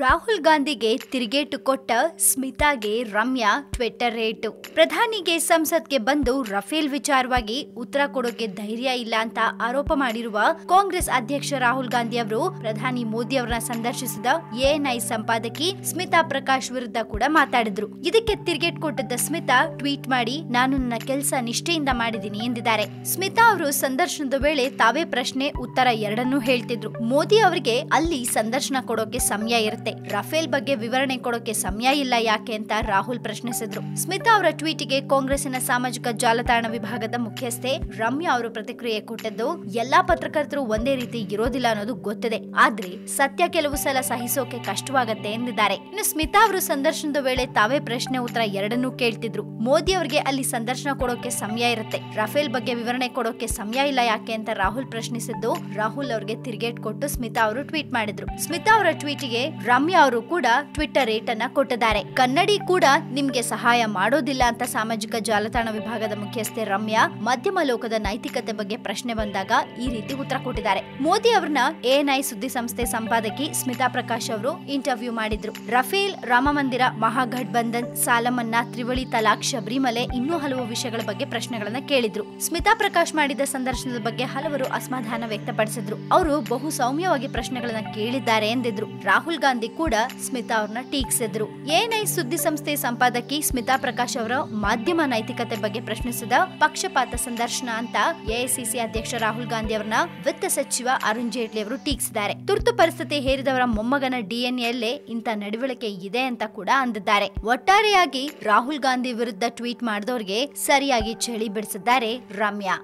ರಾಹುಲ್ ಗಾಂಧಿಗೆ ತಿರುಗೇಟು ಕೊಟ್ಟ ಸ್ಮಿತಾಗೆ ರಮ್ಯಾ ಟ್ವಿಟರ್ ರೇಟು. ಪ್ರಧಾನಿಗೆ ಸಂಸತ್ಗೆ ಬಂದು ರಫೇಲ್ ವಿಚಾರವಾಗಿ ಉತ್ತರ ಕೊಡೋಕೆ ಧೈರ್ಯ ಇಲ್ಲ ಅಂತ ಆರೋಪ ಮಾಡಿರುವ ಕಾಂಗ್ರೆಸ್ ಅಧ್ಯಕ್ಷ ರಾಹುಲ್ ಗಾಂಧಿ ಅವರು, ಪ್ರಧಾನಿ ಮೋದಿ ಅವರನ್ನ ಸಂದರ್ಶಿಸಿದ ಎಎನ್ಐ ಸಂಪಾದಕಿ ಸ್ಮಿತಾ ಪ್ರಕಾಶ್ ವಿರುದ್ಧ ಕೂಡ ಮಾತಾಡಿದ್ರು. ಇದಕ್ಕೆ ತಿರುಗೇಟ್ ಕೊಟ್ಟಿದ್ದ ಸ್ಮಿತಾ ಟ್ವೀಟ್ ಮಾಡಿ, ನಾನು ನನ್ನ ಕೆಲಸ ನಿಷ್ಠೆಯಿಂದ ಮಾಡಿದ್ದೀನಿ ಎಂದಿದ್ದಾರೆ. ಸ್ಮಿತಾ ಅವರು ಸಂದರ್ಶನದ ವೇಳೆ ತಾವೇ ಪ್ರಶ್ನೆ ಉತ್ತರ ಎರಡನ್ನೂ ಹೇಳ್ತಿದ್ರು. ಮೋದಿ ಅವರಿಗೆ ಅಲ್ಲಿ ಸಂದರ್ಶನ ಕೊಡೋಕೆ ಸಮಯ ಇರುತ್ತೆ. ರಫೇಲ್ ಬಗ್ಗೆ ವಿವರಣೆ ಕೊಡೋಕೆ ಸಮಯ ಇಲ್ಲ ಯಾಕೆ ಅಂತ ರಾಹುಲ್ ಪ್ರಶ್ನಿಸಿದ್ರು. ಸ್ಮಿತಾ ಅವರ ಟ್ವೀಟ್ಗೆ ಕಾಂಗ್ರೆಸ್ಸಿನ ಸಾಮಾಜಿಕ ಜಾಲತಾಣ ವಿಭಾಗದ ಮುಖ್ಯಸ್ಥೆ ರಮ್ಯಾ ಅವರು ಪ್ರತಿಕ್ರಿಯೆ ಕೊಟ್ಟದ್ದು, ಎಲ್ಲಾ ಪತ್ರಕರ್ತರು ಒಂದೇ ರೀತಿ ಇರೋದಿಲ್ಲ ಅನ್ನೋದು ಗೊತ್ತಿದೆ. ಆದ್ರೆ ಸತ್ಯ ಕೆಲವು ಸಲ ಸಹಿಸೋಕೆ ಕಷ್ಟವಾಗತ್ತೆ ಎಂದಿದ್ದಾರೆ. ಇನ್ನು ಸ್ಮಿತಾ ಅವರು ಸಂದರ್ಶನದ ವೇಳೆ ತಾವೇ ಪ್ರಶ್ನೆ ಉತ್ತರ ಎರಡನ್ನೂ ಕೇಳ್ತಿದ್ರು. ಮೋದಿ ಅವರಿಗೆ ಅಲ್ಲಿ ಸಂದರ್ಶನ ಕೊಡೋಕೆ ಸಮಯ ಇರುತ್ತೆ. ರಫೇಲ್ ಬಗ್ಗೆ ವಿವರಣೆ ಕೊಡೋಕೆ ಸಮಯ ಇಲ್ಲ ಯಾಕೆ ಅಂತ ರಾಹುಲ್ ಪ್ರಶ್ನಿಸಿದ್ದು, ರಾಹುಲ್ ಅವರಿಗೆ ತಿರುಗೇಟ್ ಕೊಟ್ಟು ಸ್ಮಿತಾ ಅವರು ಟ್ವೀಟ್ ಮಾಡಿದ್ರು. ಸ್ಮಿತಾ ಅವರ ಟ್ವೀಟಿಗೆ ರಮ್ಯಾ ಅವರು ಕೂಡ ಟ್ವಿಟ್ಟರ್ ರೇಟ್ ಅನ್ನ ಕೊಟ್ಟಿದ್ದಾರೆ. ಕನ್ನಡಿ ಕೂಡ ನಿಮ್ಗೆ ಸಹಾಯ ಮಾಡೋದಿಲ್ಲ ಅಂತ ಸಾಮಾಜಿಕ ಜಾಲತಾಣ ವಿಭಾಗದ ಮುಖ್ಯಸ್ಥೆ ರಮ್ಯಾ ಮಧ್ಯಮ ಲೋಕದ ನೈತಿಕತೆ ಬಗ್ಗೆ ಪ್ರಶ್ನೆ ಬಂದಾಗ ಈ ರೀತಿ ಉತ್ತರ ಕೊಟ್ಟಿದ್ದಾರೆ. ಮೋದಿ ಅವರನ್ನ ಎಎನ್ಐ ಸುದ್ದಿ ಸಂಸ್ಥೆ ಸಂಪಾದಕಿ ಸ್ಮಿತಾ ಪ್ರಕಾಶ್ ಅವರು ಇಂಟರ್ವ್ಯೂ ಮಾಡಿದ್ರು. ರಫೇಲ್ ರಾಮ ಮಂದಿರ ಮಹಾಗಠಬಂಧನ್ ಸಾಲ ಮನ್ನಾ ತ್ರಿವಳಿ ತಲಾಕ್ ಶಬರಿಮಲೆ ಇನ್ನೂ ಹಲವು ವಿಷಯಗಳ ಬಗ್ಗೆ ಪ್ರಶ್ನೆಗಳನ್ನ ಕೇಳಿದ್ರು. ಸ್ಮಿತಾ ಪ್ರಕಾಶ್ ಮಾಡಿದ ಸಂದರ್ಶನದ ಬಗ್ಗೆ ಹಲವರು ಅಸಮಾಧಾನ ವ್ಯಕ್ತಪಡಿಸಿದ್ರು. ಅವರು ಬಹು ಸೌಮ್ಯವಾಗಿ ಪ್ರಶ್ನೆಗಳನ್ನ ಕೇಳಿದ್ದಾರೆ ಎಂದಿದ್ರು. ರಾಹುಲ್ ಗಾಂಧಿ ಕೂಡ ಸ್ಮಿತಾ ಅವ್ರನ್ನ ಟೀಕಿಸಿದ್ರು. ಎಎನ್ಐ ಸುದ್ದಿ ಸಂಸ್ಥೆ ಸಂಪಾದಕಿ ಸ್ಮಿತಾ ಪ್ರಕಾಶ್ ಅವರ ಮಾಧ್ಯಮ ನೈತಿಕತೆ ಬಗ್ಗೆ ಪ್ರಶ್ನಿಸಿದ ಪಕ್ಷಪಾತ ಸಂದರ್ಶನ ಅಂತ ಎಐಸಿಸಿ ಅಧ್ಯಕ್ಷ ರಾಹುಲ್ ಗಾಂಧಿ ಅವರನ್ನ ವಿತ್ತ ಸಚಿವ ಅರುಣ್ ಜೇಟ್ಲಿ ಅವರು ಟೀಕಿಸಿದ್ದಾರೆ. ತುರ್ತು ಪರಿಸ್ಥಿತಿ ಹೇರಿದವರ ಮೊಮ್ಮಗನ ಡಿಎನ್ಎಲ್ಲೇ ಇಂಥ ನಡವಳಿಕೆ ಇದೆ ಅಂತ ಕೂಡ ಅಂದಿದ್ದಾರೆ. ಒಟ್ಟಾರೆಯಾಗಿ ರಾಹುಲ್ ಗಾಂಧಿ ವಿರುದ್ಧ ಟ್ವೀಟ್ ಮಾಡಿದವರಿಗೆ ಸರಿಯಾಗಿ ಚಳಿ ಬಿಡಿಸಿದ್ದಾರೆ ರಮ್ಯಾ.